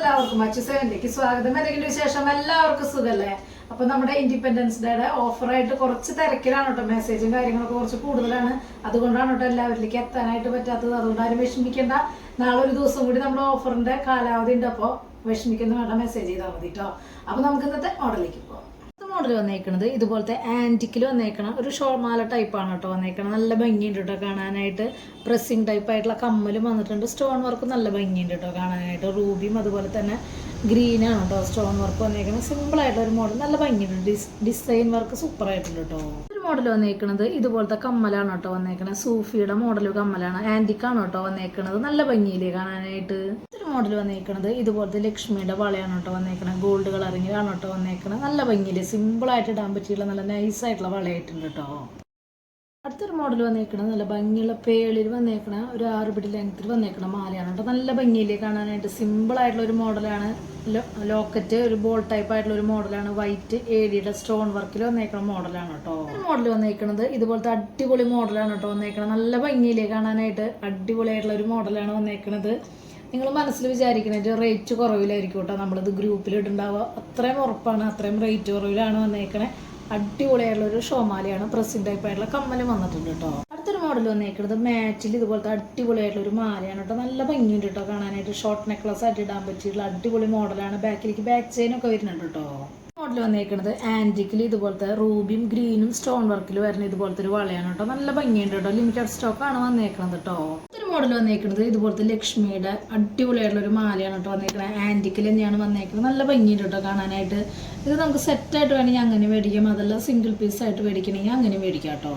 എല്ലാവർക്കും അച്ചു സെവനിലേക്ക് സ്വാഗതം. എന്തെങ്കിലും വിശേഷം? എല്ലാവർക്കും സുഖല്ലേ? അപ്പൊ നമ്മുടെ ഇൻഡിപെൻഡൻസ് ഡേയുടെ ഓഫറായിട്ട് കുറച്ച് തിരക്കിലാണ് കേട്ടോ. മെസ്സേജും കാര്യങ്ങളൊക്കെ കുറച്ച് കൂടുതലാണ്. അതുകൊണ്ടാണ് കേട്ടോ എല്ലാവരിലേക്ക് എത്താനായിട്ട് പറ്റാത്തത്. അതുകൊണ്ട് ആരും വിഷമിക്കേണ്ട. നാളെ ഒരു ദിവസം കൂടി നമ്മുടെ ഓഫറിന്റെ കാലാവധി ഉണ്ട്. അപ്പോൾ വിഷമിക്കുന്ന വേണ്ട മെസ്സേജ് ചെയ്താൽ മതി കേട്ടോ. അപ്പൊ നമുക്ക് ഇന്നത്തെ മോഡലിലേക്ക് പോകാം മോഡൽ വന്നേക്കണത്. ഇതുപോലത്തെ ആന്റിക്കിൽ വന്നേക്കണ ഒരു ഷോമാല ടൈപ്പാണ് കേട്ടോ വന്നേക്കണം നല്ല ഭംഗിയുണ്ട് കേട്ടോ കാണാനായിട്ട്. പ്രസ്സിങ് ടൈപ്പ് ആയിട്ടുള്ള കമ്മലും വന്നിട്ടുണ്ട്. സ്റ്റോൺ വർക്ക് നല്ല ഭംഗിയുണ്ട് കേട്ടോ കാണാനായിട്ട്. റൂബിയും അതുപോലെ തന്നെ ഗ്രീൻ ആണ് കേട്ടോ സ്റ്റോൺ വർക്ക് വന്നേക്കുന്നത് സിമ്പിൾ ആയിട്ടുള്ള ഒരു മോഡൽ നല്ല ഭംഗിയുണ്ട്. ഡിസ് ഡിസൈൻ വർക്ക് സൂപ്പർ ആയിട്ടുണ്ട് കേട്ടോ. ഒരു മോഡൽ വന്നേക്കണത് ഇതുപോലത്തെ കമ്മലാണ് കേട്ടോ വന്നേക്കണത്. സൂഫിയുടെ മോഡൽ കമ്മലാണ്. ആന്റിക്കാണ് കേട്ടോ വന്നേക്കണത്. നല്ല ഭംഗിയില്ലേ കാണാനായിട്ട്? മോഡൽ വന്നേക്കണത്. ഇതുപോലത്തെ ലക്ഷ്മിയുടെ വളയാണ് കേട്ടോ വന്നേക്കണത്. ഗോൾഡ് കളറിങ്ങിലാണ് കേട്ടോ വന്നേക്കണത്. നല്ല ഭംഗിയിൽ സിമ്പിൾ ആയിട്ട് ഇടാൻ പറ്റിയുള്ള നല്ല നൈസായിട്ടുള്ള വളയായിട്ടുണ്ട് കേട്ടോ. അടുത്തൊരു മോഡൽ വന്നേക്കണത്. നല്ല ഭംഗിയുള്ള പേളിൽ വന്നേക്കണ ഒരു ആറ് പിടി ലെങ്ത്തിൽ വന്നേക്കണ മാലയാണ് കേട്ടോ. നല്ല ഭംഗിയിൽ കാണാനായിട്ട് സിമ്പിൾ ആയിട്ടുള്ള ഒരു മോഡലാണ് ലോക്കറ്റ് ഒരു ബോൾ ടൈപ്പ് ആയിട്ടുള്ള ഒരു മോഡലാണ് വൈറ്റ് ഏരിയുടെ സ്റ്റോൺ വർക്കിൽ വന്നേക്കണ മോഡലാണ് കേട്ടോ. മോഡൽ വന്നേക്കണത്. ഇതുപോലത്തെ അടിപൊളി മോഡലാണ് കേട്ടോ വന്നേക്കണത്. നല്ല ഭംഗിയിലേ കാണാനായിട്ട് അടിപൊളിയായിട്ടുള്ള ഒരു മോഡലാണ് വന്നേക്കണത്. നിങ്ങൾ മനസ്സിൽ വിചാരിക്കുന്നത് റേറ്റ് കുറവിലായിരിക്കും കേട്ടോ നമ്മളിത് ഗ്രൂപ്പിലിട്ടുണ്ടാവുക അത്രയും ഉറപ്പാണ്. അത്രയും റേറ്റ് കുറവിലാണ് വന്നേക്കണേ. അടിപൊളിയായിട്ടുള്ള ഒരു ഷോമാലയാണ് പ്രസിൻ ടൈപ്പ് ആയിട്ടുള്ള കമ്മലും വന്നിട്ടുണ്ട് കേട്ടോ അടുത്തൊരു മോഡൽ വന്നേക്കുന്നത് മാച്ചിൽ ഇതുപോലത്തെ അടിപൊളിയായിട്ടുള്ള ഒരു മാലയാണ് കേട്ടോ നല്ല ഭംഗിയുണ്ട് കേട്ടോ കാണാനായിട്ട്. ഷോർട്ട് നെക്ലസ് ആയിട്ട് ഇടാൻ പറ്റിയിട്ടുള്ള അടിപൊളി മോഡലാണ് ബാക്കിലേക്ക് ബാക്ക് ചെയിനൊക്കെ വരുന്നുണ്ട് കേട്ടോ മോഡൽ വന്നേക്കുന്നത് ആന്റിക്കിൽ ഇതുപോലത്തെ റൂബിയും ഗ്രീനും സ്റ്റോൺ വർക്കിൽ വരുന്ന ഇതുപോലത്തെ ഒരു വളയാണ് കേട്ടോ നല്ല ഭംഗിയുണ്ട് കേട്ടോ ലിമിറ്റഡ് സ്റ്റോക്കാണ് വന്നേക്കുന്നത് കേട്ടോ മോഡൽ വന്നേക്കുന്നത് ഇതുപോലത്തെ ലക്ഷ്മിയുടെ അടിപൊളിയായിട്ടുള്ള ഒരു മാലയാണ് കേട്ടോ വന്നേക്കുന്നത് ആന്റിക്കിൽ തന്നെയാണ് വന്നേക്കുന്നത് നല്ല ഭംഗിയുണ്ട് കേട്ടോ കാണാനായിട്ട്. ഇത് നമുക്ക് സെറ്റായിട്ട് വേണമെങ്കിൽ അങ്ങനെ മേടിക്കാം. അതല്ല സിംഗിൾ പീസ് ആയിട്ട് മേടിക്കണമെങ്കിൽ അങ്ങനെ മേടിക്കാം കേട്ടോ.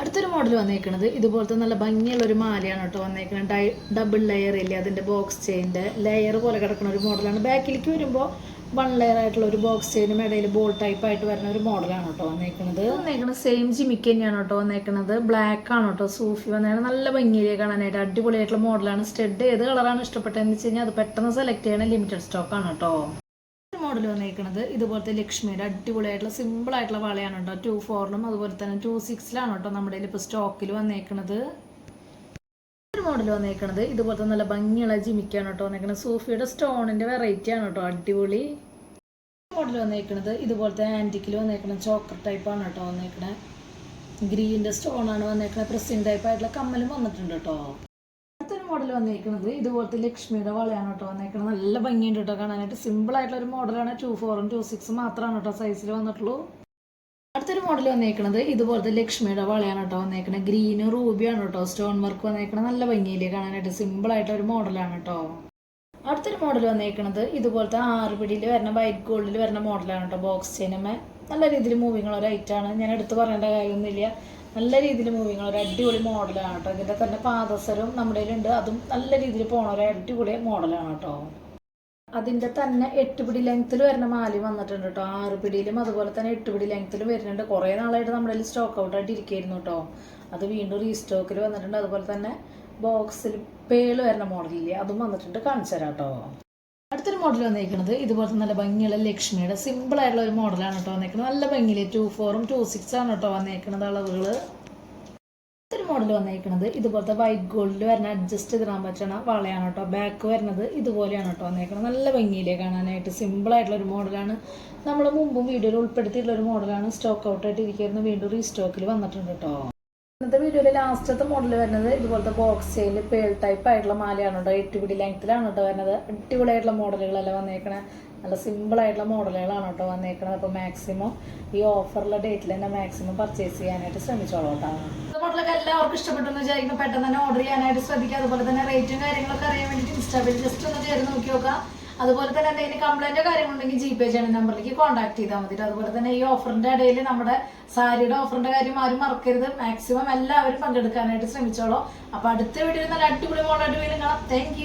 അടുത്തൊരു മോഡൽ വന്നേക്കുന്നത് ഇതുപോലത്തെ നല്ല ഭംഗിയുള്ള ഒരു മാലയാണ് കേട്ടോ വന്നേക്കുന്നത് ഡബിൾ ലെയർ ഇല്ലേ? അതിന്റെ ബോക്സ് ചെയിന്റെ ലെയർ പോലെ കിടക്കുന്ന ഒരു മോഡലാണ് ബാക്കിലേക്ക് വരുമ്പോൾ വൺ ലെയർ ആയിട്ടുള്ള ഒരു ബോക്സ് ചെയിനും ഇടയിൽ ബോൾ ടൈപ്പ് ആയിട്ട് വരുന്ന ഒരു മോഡലാണ് കേട്ടോ വന്നേക്കുന്നത് വന്നേക്കുന്നത് സെയിം ജിമിക്ക് തന്നെയാണ് കേട്ടോ വന്നേക്കുന്നത് ബ്ലാക്ക് ആണ് കേട്ടോ സൂഫി വന്നാണ് നല്ല ഭംഗിയിൽ കാണാനായിട്ട് അടിപൊളിയായിട്ടുള്ള മോഡലാണ് സ്റ്റെഡ് ഏത് കളറാണ് ഇഷ്ടപ്പെട്ടതെന്ന് വെച്ച് കഴിഞ്ഞാൽ അത് പെട്ടെന്ന് സെലക്ട് ചെയ്യണ ലിമിറ്റഡ് സ്റ്റോക്ക് ആണ് കേട്ടോ. മോഡൽ വന്നേക്കുന്നത് ഇതുപോലത്തെ ലക്ഷ്മിയുടെ അടിപൊളിയായിട്ടുള്ള സിമ്പിൾ ആയിട്ടുള്ള വളയാണ് കേട്ടോ. ടു ഫോറിലും അതുപോലെ തന്നെ ടു സിക്സിലാണ് കേട്ടോ നമ്മുടെ ഇപ്പോൾ സ്റ്റോക്കിൽ വന്നേക്കുന്നത് മോഡൽ വന്നേക്കണത്. ഇതുപോലത്തെ നല്ല ഭംഗിയുള്ള ജിമിക്കാണ് കേട്ടോ വന്നേക്കണത്. സൂഫിയുടെ സ്റ്റോണിന്റെ വെറൈറ്റി ആണ് കേട്ടോ. അടിപൊളി മോഡൽ വന്നേക്കണത്. ഇതുപോലത്തെ ആന്റിക്കിൽ വന്നേക്കണ ചോക്കർ ടൈപ്പാണ് കേട്ടോ വന്നേക്കണത്. ഗ്രീനിന്റെ സ്റ്റോൺ ആണ് വന്നേക്കുന്നത് പ്രസിംഗ് ടൈപ്പ് ആയിട്ടുള്ള കമ്മലും വന്നിട്ടുണ്ട് കേട്ടോ. മോഡൽ വന്നിരിക്കുന്നത് ഇതുപോലത്തെ ലക്ഷ്മിയുടെ വളയാണ് കേട്ടോ വന്നേക്കുന്നത് നല്ല ഭംഗിയുണ്ട് കേട്ടോ കാണാനായിട്ട്. സിമ്പിൾ ആയിട്ടുള്ള ഒരു മോഡലാണ് ടു ഫോറും ടു സിക്സും മാത്രമാണ് കേട്ടോ സൈസിൽ വന്നിട്ടുള്ളൂ. അടുത്തൊരു മോഡൽ വന്നേക്കണത് ഇതുപോലത്തെ ലക്ഷ്മിയുടെ വളയാണ് കേട്ടോ വന്നേക്കണത്. ഗ്രീന് റൂബിയാണ് കേട്ടോ. സ്റ്റോൺ വർക്ക് വന്നേക്കണത്. നല്ല ഭംഗിയില്ലേ കാണാനായിട്ട്. സിമ്പിൾ ആയിട്ട് ഒരു മോഡലാണ് കേട്ടോ. അടുത്തൊരു മോഡൽ വന്നേക്കണത് ഇതുപോലത്തെ ആറ് പിടിയിൽ വരുന്ന വൈറ്റ് ഗോൾഡിൽ വരുന്ന മോഡലാണ് കേട്ടോ. ബോക്സ് ചെയിനുമേ നല്ല രീതിയിൽ മൂവിങ് ഉള്ള ഒരു ഐറ്റാണ് ഞാൻ എടുത്ത് പറയേണ്ട കാര്യമൊന്നുമില്ല. നല്ല രീതിയിൽ മൂവിങ് ഉള്ള ഒരു അടിപൊളി മോഡലാണ് കേട്ടോ. ഇതിന്റെ തന്നെ പാദസരവും നമ്മുടെ കയ്യിലുണ്ട്. അതും നല്ല രീതിയിൽ പോണ ഒരു അടിപൊളി മോഡലാണ് കേട്ടോ. അതിന്റെ തന്നെ എട്ട് പിടി ലെങ്ത്തിൽ വരുന്ന മാലി വന്നിട്ടുണ്ട് കേട്ടോ ആറ് പിടിയിലും അതുപോലെ തന്നെ എട്ട് പിടി ലെങ്ത്തിലും വരുന്നുണ്ട്. കുറേ നാളായിട്ട് നമ്മുടെ കയ്യിൽ സ്റ്റോക്ക് ഔട്ട് ആയിട്ട് ഇരിക്കുകയായിരുന്നു കേട്ടോ അത് വീണ്ടും റീസ്റ്റോക്കിൽ വന്നിട്ടുണ്ട്. അതുപോലെ തന്നെ ബോക്സിൽ പേൾ വരുന്ന മോഡലില്ലേ അതും വന്നിട്ടുണ്ട്. കാണിച്ചു തരാം കേട്ടോ അടുത്തൊരു മോഡൽ വന്നിരിക്കുന്നത് ഇതുപോലത്തെ നല്ല ഭംഗിയുള്ള ലക്ഷ്മിയുടെ സിമ്പിൾ ആയിട്ടുള്ള ഒരു മോഡലാണ് കേട്ടോ വന്നിരിക്കുന്നത് നല്ല ഭംഗിയിൽ ടു ഫോറും ടു സിക്സ് ആണ് കേട്ടോ വന്നിരിക്കുന്നത് അളവുകൾ മോഡൽ വന്നേക്കുന്നത് ഇതുപോലത്തെ വൈറ്റ് ഗോൾഡിൽ വരുന്ന അഡ്ജസ്റ്റ് ചെയ്തിടാൻ പറ്റണ വളയാണ് കേട്ടോ ബാക്ക് വരുന്നത് ഇതുപോലെയാണ് കേട്ടോ വന്നേക്കുന്നത് നല്ല ഭംഗിയിലേ കാണാനായിട്ട്. സിമ്പിളായിട്ടുള്ള ഒരു മോഡലാണ് നമ്മൾ മുമ്പും വീഡിയോയിൽ ഉൾപ്പെടുത്തിയിട്ടുള്ള ഒരു മോഡലാണ് സ്റ്റോക്ക് ഔട്ടായിട്ട് ഇരിക്കുന്നത് വീണ്ടും റീസ്റ്റോക്കിൽ വന്നിട്ടുണ്ട് കേട്ടോ ഇന്നത്തെ വീഡിയോയിലെ ലാസ്റ്റത്തെ മോഡൽ വരുന്നത് ഇതുപോലത്തെ ബോക്സ് പേൾ ടൈപ്പ് ആയിട്ടുള്ള മാലയാണ് കേട്ടോ എട്ടുപിടി ലെങ്ത്തിലാണ് കേട്ടോ വരുന്നത്. അടിപൊളിയായിട്ടുള്ള മോഡലുകളെല്ലാം വന്നേക്കണേ. നല്ല സിമ്പിൾ ആയിട്ടുള്ള മോഡലുകളാണ് കേട്ടോ വന്നേക്കുന്നത് അപ്പോൾ മാക്സിമം ഈ ഓഫറിലെ ഡേറ്റിൽ തന്നെ മാക്സിമം പർച്ചേസ് ചെയ്യാനായിട്ട് ശ്രമിച്ചോളൂ കേട്ടോ. മോഡലൊക്കെ എല്ലാവർക്കും ഇഷ്ടപ്പെട്ടെന്ന് വിചാരിക്കുന്നു. പെട്ടെന്ന് തന്നെ ഓർഡർ ചെയ്യാനായിട്ട് ശ്രദ്ധിക്കുക. അതുപോലെ തന്നെ റേറ്റും കാര്യങ്ങളൊക്കെ അറിയാൻ വേണ്ടി ഇൻസ്റ്റാ പേജ് ജസ്റ്റ് ഒന്ന് കയറി നോക്കി നോക്കാം അതുപോലെ തന്നെ എന്തെങ്കിലും കംപ്ലൈന്റോ കാര്യങ്ങളുണ്ടെങ്കിൽ ജി പേ ചെയ്യണ നമ്പറിലേക്ക് കോൺടാക്ട് ചെയ്താൽ മതി അതുപോലെ തന്നെ ഈ ഓഫറിന്റെ ഇടയിൽ നമ്മുടെ സാരിയുടെ ഓഫറിന്റെ കാര്യം ആരും മറക്കരുത്. മാക്സിമം എല്ലാവരും പങ്കെടുക്കാനായിട്ട് ശ്രമിച്ചോളൂ. അപ്പൊ അടുത്ത വീഡിയോയിൽ നല്ല അടിപൊളി മോഡായിട്ട് വീണ്ടും കാണാം. താങ്ക്